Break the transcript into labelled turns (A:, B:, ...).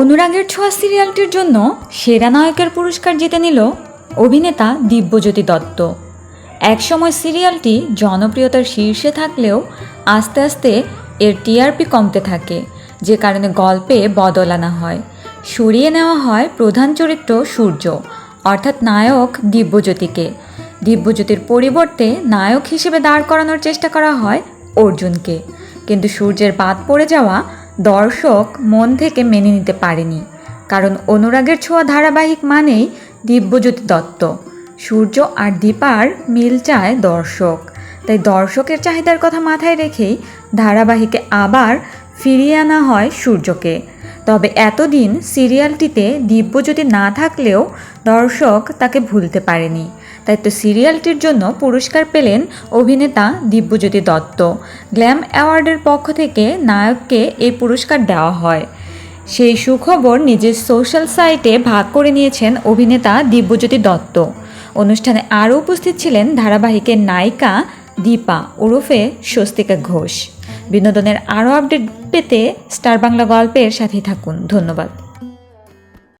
A: অনুরাগের ছোঁয়া সিরিয়ালটির জন্য সেরা নায়কের পুরস্কার জিতে নিল অভিনেতা দিব্যজ্যোতি দত্ত। একসময় সিরিয়ালটি জনপ্রিয়তার শীর্ষে থাকলেও আস্তে আস্তে এর টিআরপি কমতে থাকে, যে কারণে গল্পে বদল আনা হয়। সরিয়ে নেওয়া হয় প্রধান চরিত্র সূর্য, অর্থাৎ নায়ক দিব্যজ্যোতিকে। দিব্যজ্যোতির পরিবর্তে নায়ক হিসেবে দাঁড় করানোর চেষ্টা করা হয় অর্জুনকে। কিন্তু সূর্যের বাদ পড়ে যাওয়া দর্শক মন থেকে মেনে নিতে পারেনি, কারণ অনুরাগের ছোঁয়া ধারাবাহিক মানেই দিব্যজ্যোতি দত্ত। সূর্য আর দীপার মিল চায় দর্শক। তাই দর্শকের চাহিদার কথা মাথায় রেখেই ধারাবাহিকে আবার ফিরিয়ে আনা হয় সূর্যকে। তবে এতদিন সিরিয়ালটিতে দিব্যজ্যোতি না থাকলেও দর্শক তাকে ভুলতে পারেনি। তাই তো সিরিয়ালটির জন্য পুরস্কার পেলেন অভিনেতা দিব্যজ্যোতি দত্ত। গ্ল্যাম অ্যাওয়ার্ডের পক্ষ থেকে নায়ককে এই পুরস্কার দেওয়া হয়। সেই সুখবর নিজের সোশ্যাল সাইটে ভাগ করে নিয়েছেন অভিনেতা দিব্যজ্যোতি দত্ত। অনুষ্ঠানে আরও উপস্থিত ছিলেন ধারাবাহিকের নায়িকা দীপা ওরফে স্বস্তিকা ঘোষ। বিনোদনের আরও আপডেট পেতে স্টার বাংলা গল্পের সাথেই থাকুন। ধন্যবাদ।